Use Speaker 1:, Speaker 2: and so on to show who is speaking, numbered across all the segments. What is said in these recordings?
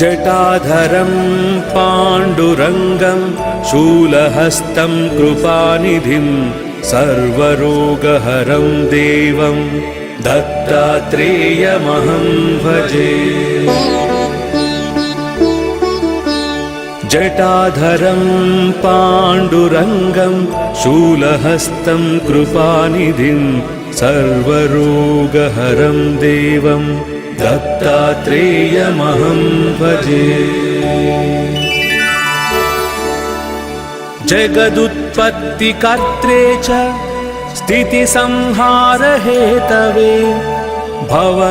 Speaker 1: जटाधरं पाण्डुरङ्गं शूलहस्तं कृपानिधिं सर्वरोगहरं देवं दत्तात्रेयमहं भजे। जटाधरं पाण्डुरङ्गं शूलहस्तं कृपानिधिं सर्वरोगहरं देवं दत्तात्रेयमहं भजे जगदुत्पत्तिकर्त्रे च स्थितिसंहारहेतवे भवनाशविमुक्ताय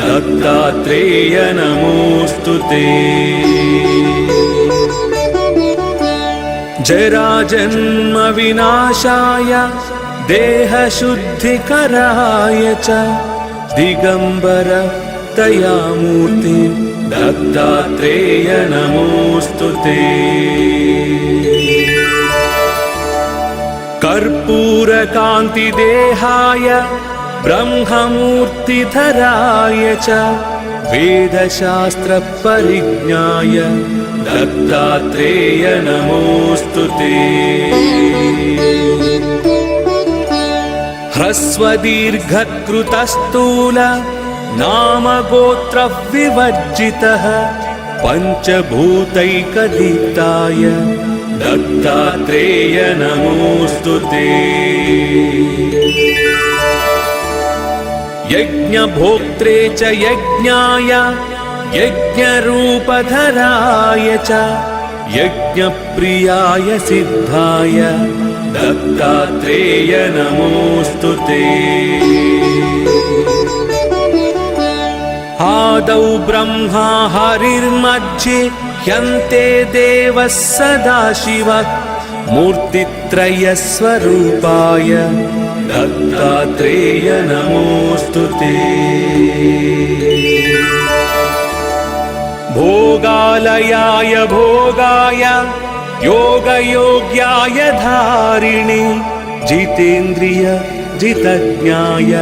Speaker 1: दत्तात्रेय नमोऽस्तु ते जराजन्मविनाशाय देहशुद्धिकराय च दिगम्बर दयामूर्ति दत्तात्रेय नमोऽस्तु ते। कर्पूरकान्तिदेहाय ब्रह्ममूर्तिधराय च वेदशास्त्रपरिज्ञाय दत्तात्रेय नमोऽस्तु ते ह्रस्वदीर्घकृतस्थूल नामगोत्रविवर्जितः पञ्चभूतैकदीप्ताय दत्तात्रेय नमोऽस्तु ते यज्ञभोक्त्रे च यज्ञाय यज्ञरूपधराय च यज्ञप्रियाय सिद्धाय दत्तात्रेय नमोऽस्तु ते आदौ ब्रह्मा हरिर्मध्ये ह्यन्ते देवः सदाशिवः मूर्तित्रयस्वरूपाय दत्तात्रेय नमोऽस्तु ते भोगालयाय भोगाय योगयोग्याय धारिणि जितेन्द्रिय जितज्ञाय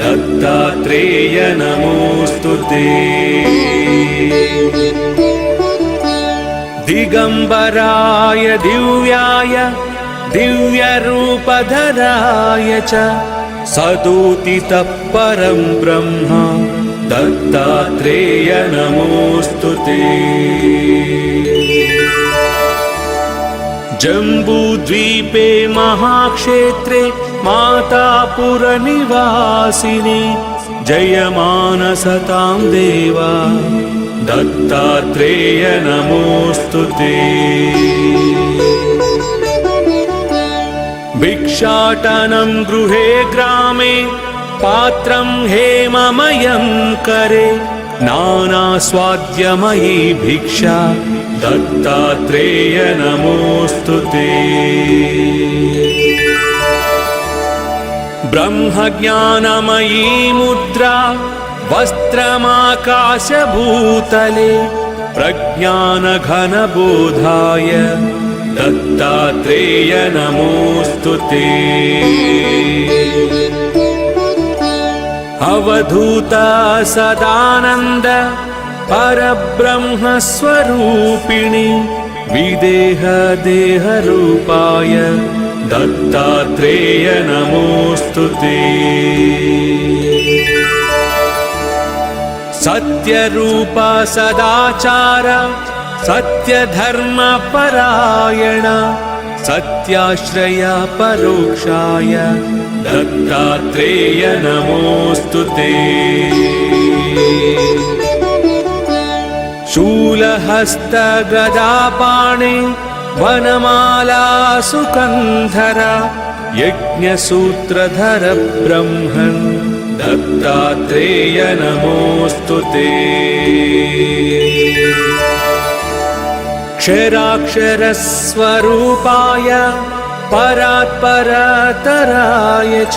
Speaker 1: दत्तात्रेय नमोऽस्तु ते दिगम्बराय दिव्याय दिव्यरूपधराय च सदूतितः परं ब्रह्म दत्तात्रेय नमोऽस्तु ते जम्बूद्वीपे महाक्षेत्रे मातापुरनिवासिनि जयमानसतां देवा दत्तात्रेय नमोऽस्तु ते भिक्षाटनं गृहे ग्रामे पात्रं हेममयं करे नानास्वाद्यमयी भिक्षा दत्तात्रेय नमोऽस्तु ते ब्रह्मज्ञानमयी मुद्रा वस्त्रमाकाशभूतले प्रज्ञानघनबोधाय दत्तात्रेय नमोऽस्तु ते अवधूता सदानन्द परब्रह्मस्वरूपिणि विदेहदेहरूपाय दत्तात्रेय नमोऽस्तु ते सत्यरूपा सदाचार सत्यधर्मपरायण सत्याश्रया परोक्षाय दत्तात्रेय नमोऽस्तु ते। शूलहस्तगदापाणे वनमाला सुकन्धर यज्ञसूत्रधर ब्रह्मन्। दत्तात्रेय नमोऽस्तु ते। क्षराक्षरस्वरूपाय परात्परतराय च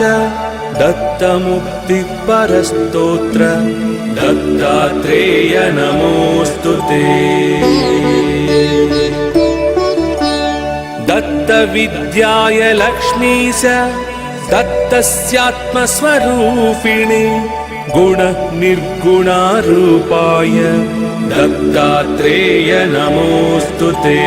Speaker 1: दत्तमुक्तिपरस्तोत्र दत्तात्रेय नमोऽस्तु ते दत्तविद्याय लक्ष्मी स दत्तस्यात्मस्वरूपिणि गुणनिर्गुणारूपाय दत्तात्रेय नमोऽस्तु ते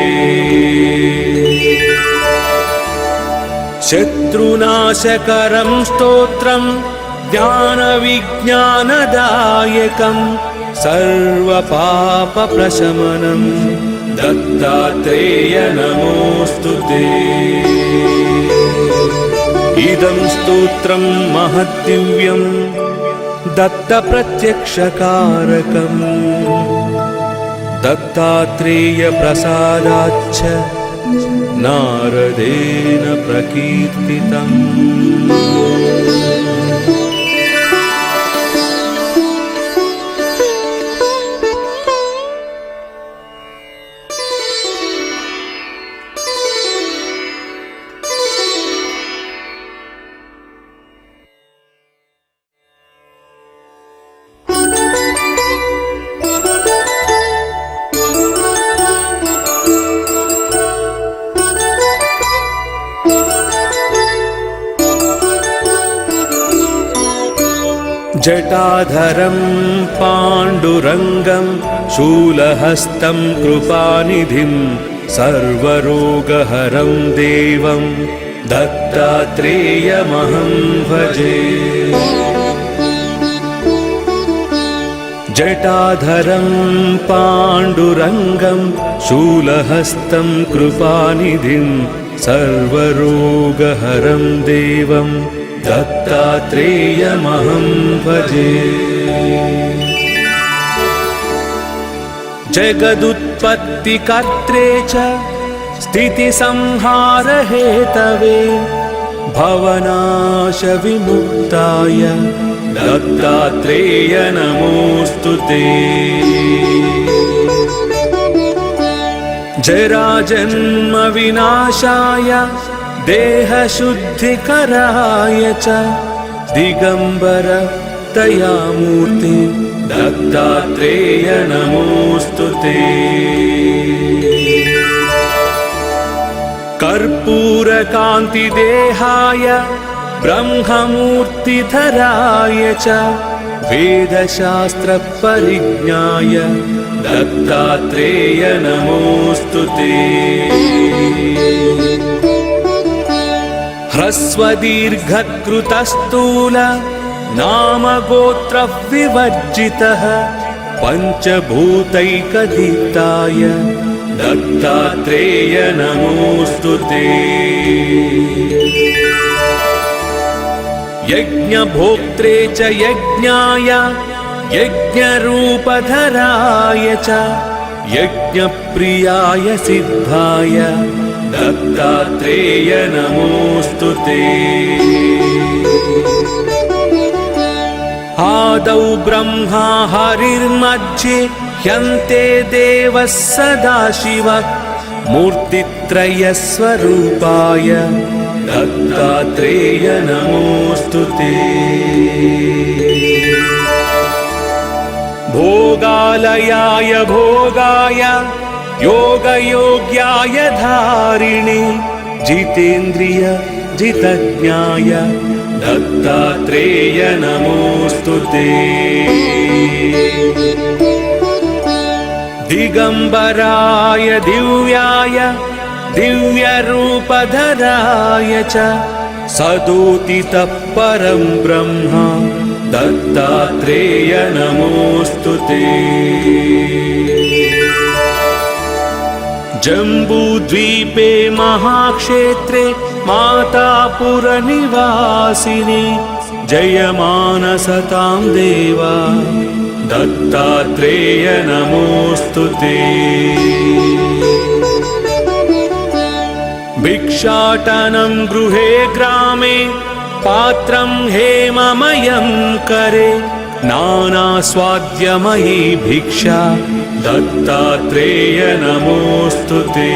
Speaker 1: शत्रुनाशकरं स्तोत्रम् ज्ञानविज्ञानदायकम् सर्वपापप्रशमनम् दत्तात्रेय नमोऽस्तु ते इदं स्तोत्रं महद्दिव्यम् दत्तप्रत्यक्षकारकम् दत्तात्रेयप्रसादाच्च नारदेन प्रकीर्तितम् जटाधरं पाण्डुरङ्गं शूलहस्तं कृपानिधिं सर्वरोगहरं देवं दत्तात्रेयमहं भजे। जटाधरं पाण्डुरङ्गं शूलहस्तं कृपानिधिं सर्वरोगहरं देवं दत्तात्रेयमहं भजे जगदुत्पत्तिकर्त्रे च स्थितिसंहारहेतवे भवनाशविमुक्ताय दत्तात्रेय नमोऽस्तु ते जराजन्मविनाशाय देहशुद्धिकराय च दिगम्बर दयामूर्ति दत्तात्रेय नमोऽस्तु ते कर्पूरकान्तिदेहाय ब्रह्ममूर्तिधराय च वेदशास्त्रपरिज्ञाय दत्तात्रेय नमोऽस्तु ते ह्रस्वदीर्घकृतस्थूल नामगोत्रविवर्जितः पञ्चभूतैकदीप्ताय दत्तात्रेय नमोऽस्तु ते यज्ञभोक्त्रे च यज्ञाय यज्ञरूपधराय च यज्ञप्रियाय सिद्धाय दत्तात्रेय नमोऽस्तु ते आदौ ब्रह्मा हरिर्मध्ये ह्यन्ते देवः सदाशिवः मूर्तित्रयस्वरूपाय दत्तात्रेय नमोऽस्तु ते भोगालयाय भोगाय योगयोग्याय धारिणे जितेन्द्रिय जितज्ञाय दत्तात्रेय नमोऽस्तु ते दिगम्बराय दिव्याय दिव्यरूपधराय च सदोतितः परं ब्रह्म दत्तात्रेय नमोऽस्तु ते जम्बूद्वीपे महाक्षेत्रे मातापुरनिवासिने जयमानसतां देवा दत्तात्रेय नमोऽस्तु ते भिक्षाटनं गृहे ग्रामे पात्रं हेममयं करे नानास्वाद्यमयी भिक्षा दत्तात्रेय नमोऽस्तु ते